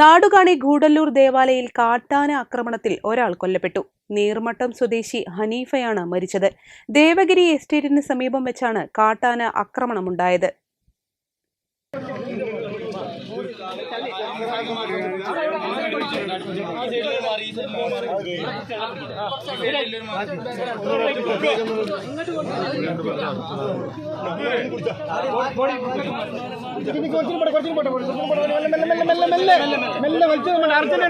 Nadukani Gudalur ദേവാലയയിൽ കാട്ടാന ആക്രമണത്തിൽ ഒരാൾ കൊല്ലപ്പെട്ടു. നീർമട്ടം സ്വദേശി ഹനീഫയാണ് മരിച്ചത്. ദേവഗിരി എസ്റ്റേറ്റിന് സമീപം വെച്ചാണ് കാട്ടാന ആക്രമണമുണ്ടായത്. കുറച്ചും പോട്ടെ കുറച്ചും പോട്ടെ മെല്ലെ മെല്ലെ മെല്ലെ മെല്ലെ മെല്ലെ മെല്ലെ വലിച്ചു നമ്മൾ അർജന്റ്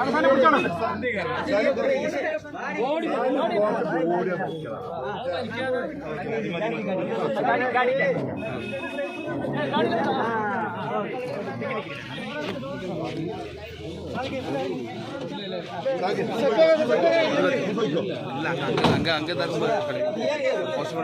അവസാനം പിടിച്ചോണം ഓടി ഓടി ಹಂಗ ಹಂಗೆ ತಗೊಂಡ್ ಫಸ್ಟ್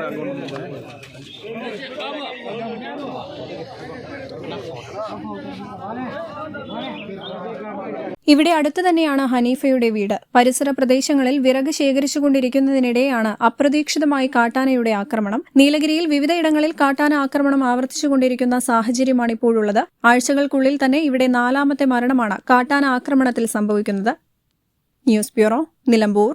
ഇവിടെ അടുത്തു തന്നെയാണ് ഹനീഫയുടെ വീട്. പരിസര പ്രദേശങ്ങളിൽ വിറക് ശേഖരിച്ചുകൊണ്ടിരിക്കുന്നതിനിടെയാണ് അപ്രതീക്ഷിതമായി കാട്ടാനയുടെ ആക്രമണം. നീലഗിരിയിൽ വിവിധയിടങ്ങളിൽ കാട്ടാന ആക്രമണം ആവർത്തിച്ചുകൊണ്ടിരിക്കുന്ന സാഹചര്യമാണ് ഇപ്പോഴുള്ളത്. ആഴ്ചകൾക്കുള്ളിൽ തന്നെ ഇവിടെ നാലാമത്തെ മരണമാണ് കാട്ടാന ആക്രമണത്തിൽ സംഭവിക്കുന്നത്. News bureau Nilambur.